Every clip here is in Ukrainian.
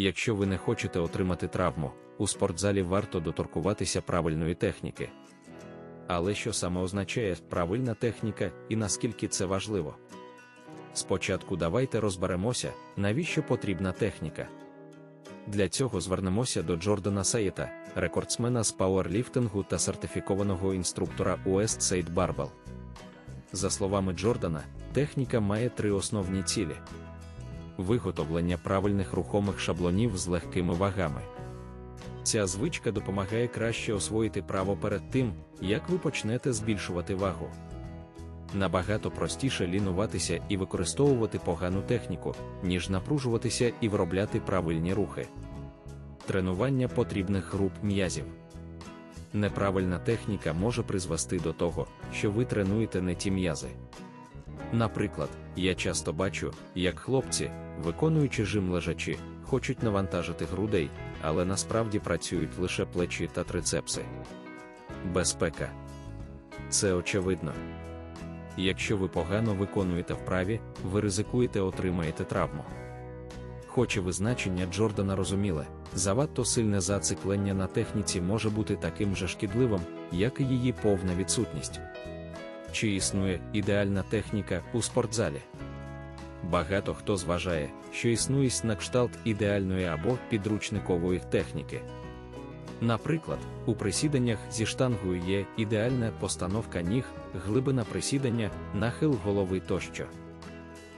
Якщо ви не хочете отримати травму, у спортзалі варто доторкуватися правильної техніки. Але що саме означає правильна техніка і наскільки це важливо? Спочатку давайте розберемося, навіщо потрібна техніка. Для цього звернемося до Джордана Саєта, рекордсмена з пауерліфтингу та сертифікованого інструктора Westside Barbell. За словами Джордана, техніка має три основні цілі: виготовлення правильних рухомих шаблонів з легкими вагами. Ця звичка допомагає краще освоїти право перед тим, як ви почнете збільшувати вагу. Набагато простіше лінуватися і використовувати погану техніку, ніж напружуватися і виробляти правильні рухи. Тренування потрібних груп м'язів. Неправильна техніка може призвести до того, що ви тренуєте не ті м'язи. Наприклад, я часто бачу, як хлопці, виконуючи жим лежачі, хочуть навантажити грудей, але насправді працюють лише плечі та трицепси. Безпека. Це очевидно. Якщо ви погано виконуєте вправі, ви ризикуєте отримаєте травму. Хоч і визначення Джордана розуміле, завадто сильне зациклення на техніці може бути таким же шкідливим, як і її повна відсутність. Чи існує ідеальна техніка у спортзалі? Багато хто зважає, що існує на кшталт ідеальної або підручникової техніки. Наприклад, у присіданнях зі штангою є ідеальна постановка ніг, глибина присідання, нахил голови тощо.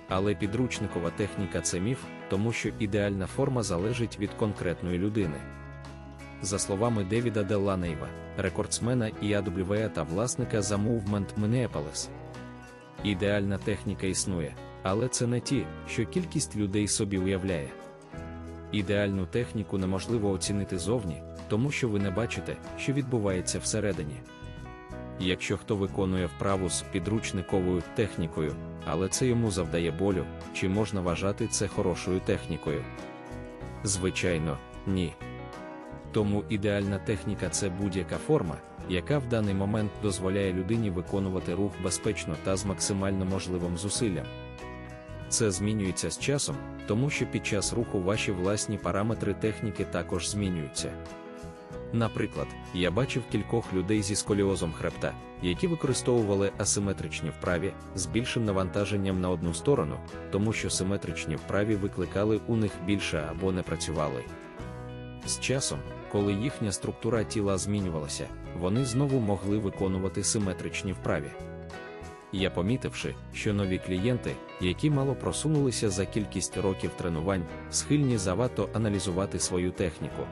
Але підручникова техніка це міф, тому що ідеальна форма залежить від конкретної людини. За словами Девіда Деланейва, рекордсмена і AWA та власника The Movement Minneapolis. Ідеальна техніка існує, але це не ті, що кількість людей собі уявляє. Ідеальну техніку неможливо оцінити зовні, тому що ви не бачите, що відбувається всередині. Якщо хто виконує вправу з підручниковою технікою, але це йому завдає болю, чи можна вважати це хорошою технікою? Звичайно, ні. Тому ідеальна техніка це будь-яка форма, яка в даний момент дозволяє людині виконувати рух безпечно та з максимально можливим зусиллям. Це змінюється з часом, тому що під час руху ваші власні параметри техніки також змінюються. Наприклад, я бачив кількох людей зі сколіозом хребта, які використовували асиметричні вправі з більшим навантаженням на одну сторону, тому що симетричні вправі викликали у них більше або не працювали. З часом, коли їхня структура тіла змінювалася, вони знову могли виконувати симетричні вправі. Я помітивши, що нові клієнти, які мало просунулися за кількість років тренувань, схильні завато аналізувати свою техніку.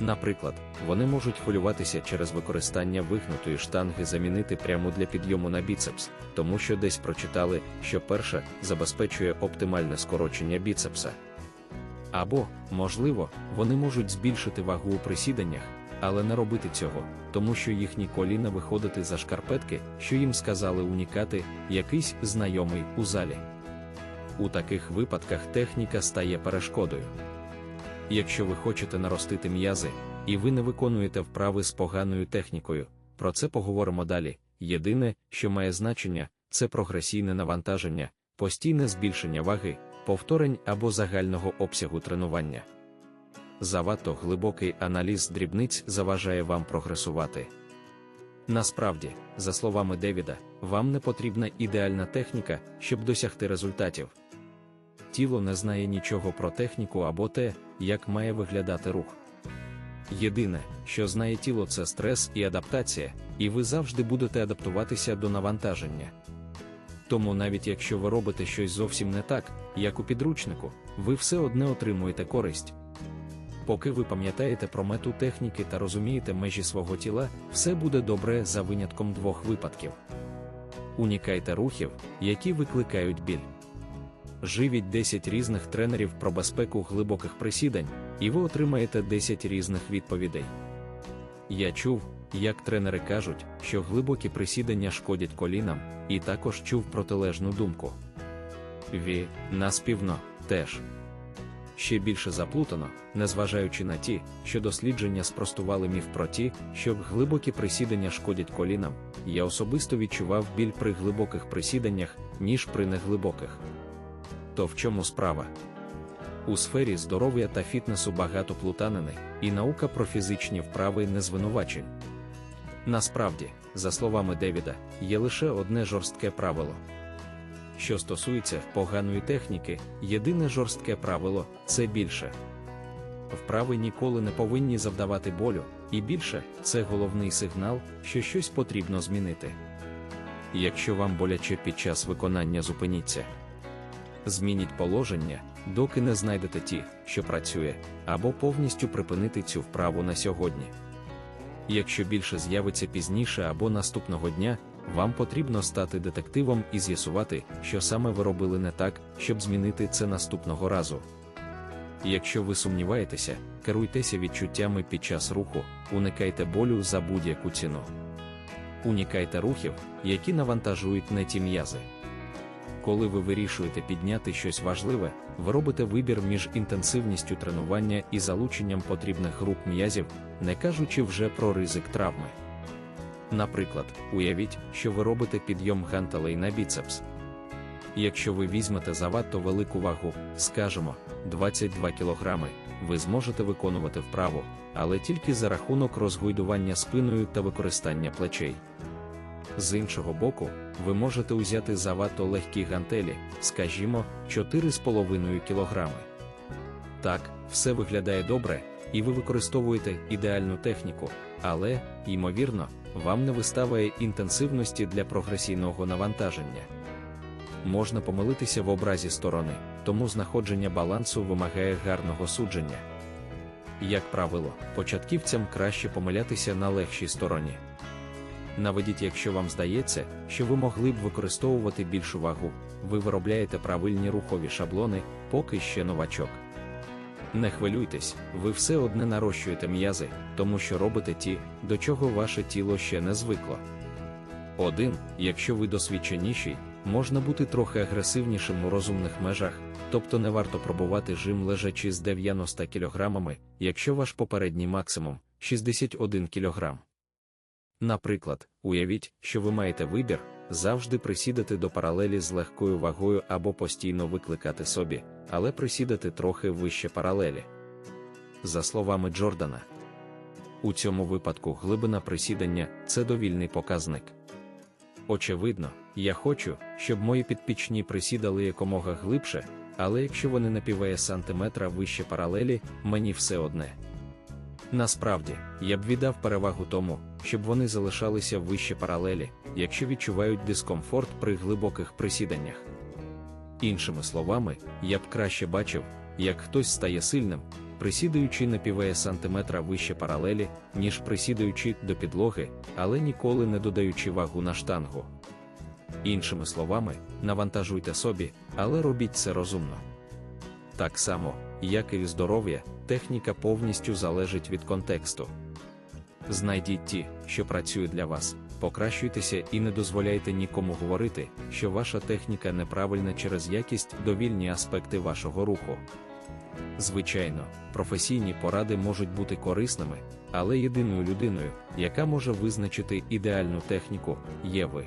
Наприклад, вони можуть хвилюватися через використання вигнутої штанги замінити прямо для підйому на біцепс, тому що десь прочитали, що перша забезпечує оптимальне скорочення біцепса. Або, можливо, вони можуть збільшити вагу у присіданнях, але не робити цього, тому що їхні коліна виходити за шкарпетки, що їм сказали унікати, якийсь знайомий у залі. У таких випадках техніка стає перешкодою. Якщо ви хочете наростити м'язи, і ви не виконуєте вправи з поганою технікою, про це поговоримо далі. Єдине, що має значення, це прогресійне навантаження, постійне збільшення ваги, повторень або загального обсягу тренування. Завато глибокий аналіз дрібниць заважає вам прогресувати. Насправді, за словами Девіда, вам не потрібна ідеальна техніка, щоб досягти результатів. Тіло не знає нічого про техніку або те, як має виглядати рух. Єдине, що знає тіло, це стрес і адаптація, і ви завжди будете адаптуватися до навантаження. Тому навіть якщо ви робите щось зовсім не так, як у підручнику, ви все одне отримуєте користь. Поки ви пам'ятаєте про мету техніки та розумієте межі свого тіла, все буде добре за винятком двох випадків. Унікайте рухів, які викликають біль. Живіть 10 різних тренерів про безпеку глибоких присідань, і ви отримаєте 10 різних відповідей. Я чув, як тренери кажуть, що глибокі присідання шкодять колінам, і також чув протилежну думку. Ві, наспівно, теж. Ще більше заплутано, незважаючи на ті, що дослідження спростували міф про ті, що глибокі присідання шкодять колінам, я особисто відчував біль при глибоких присіданнях, ніж при неглибоких. То в чому справа? У сфері здоров'я та фітнесу багато плутанини, і наука про фізичні вправи не звинувачень. Насправді, за словами Девіда, є лише одне жорстке правило. Що стосується поганої техніки, єдине жорстке правило це більше. Вправи ніколи не повинні завдавати болю, і більше це головний сигнал, що щось потрібно змінити. Якщо вам боляче під час виконання зупиніться, змініть положення, доки не знайдете ті, що працює, або повністю припинити цю вправу на сьогодні. Якщо більше з'явиться пізніше або наступного дня, вам потрібно стати детективом і з'ясувати, що саме ви робили не так, щоб змінити це наступного разу. Якщо ви сумніваєтеся, керуйтеся відчуттями під час руху, уникайте болю за будь-яку ціну. Унікайте рухів, які навантажують не ті м'язи. Коли ви вирішуєте підняти щось важливе, ви робите вибір між інтенсивністю тренування і залученням потрібних груп м'язів, не кажучи вже про ризик травми. Наприклад, уявіть, що ви робите підйом гантелей на біцепс. Якщо ви візьмете завадто велику вагу, скажімо, 22 кг, ви зможете виконувати вправу, але тільки за рахунок розгойдування спиною та використання плечей. З іншого боку, ви можете узяти завадто легкі гантелі, скажімо, 4,5 кг. Так, все виглядає добре, і ви використовуєте ідеальну техніку, але, ймовірно, вам не виставає інтенсивності для прогресійного навантаження. Можна помилитися в образі сторони, тому знаходження балансу вимагає гарного судження. Як правило, початківцям краще помилятися на легшій стороні. Наведіть, якщо вам здається, що ви могли б використовувати більшу вагу, ви виробляєте правильні рухові шаблони, поки ще новачок. Не хвилюйтесь, ви все одне нарощуєте м'язи, тому що робите ті, до чого ваше тіло ще не звикло. Один, якщо ви досвідченіший, можна бути трохи агресивнішим у розумних межах, тобто не варто пробувати жим лежачи з 90 кг, якщо ваш попередній максимум 61 кг. Наприклад, уявіть, що ви маєте вибір завжди присідати до паралелі з легкою вагою або постійно викликати собі, але присідати трохи вище паралелі. За словами Джордана, у цьому випадку глибина присідання це довільний показник. Очевидно, я хочу, щоб мої підпічні присідали якомога глибше, але якщо вони на півеє сантиметра вище паралелі, мені все одне. Насправді, я б віддав перевагу тому, щоб вони залишалися вище паралелі, якщо відчувають дискомфорт при глибоких присіданнях. Іншими словами, я б краще бачив, як хтось стає сильним, присідаючи на півеє сантиметра вище паралелі, ніж присідаючи до підлоги, але ніколи не додаючи вагу на штангу. Іншими словами, навантажуйте собі, але робіть це розумно. Так само, як і здоров'я, техніка повністю залежить від контексту. Знайдіть ті, що працюють для вас, покращуйтеся і не дозволяйте нікому говорити, що ваша техніка неправильна через якість довільні аспекти вашого руху. Звичайно, професійні поради можуть бути корисними, але єдиною людиною, яка може визначити ідеальну техніку, є ви.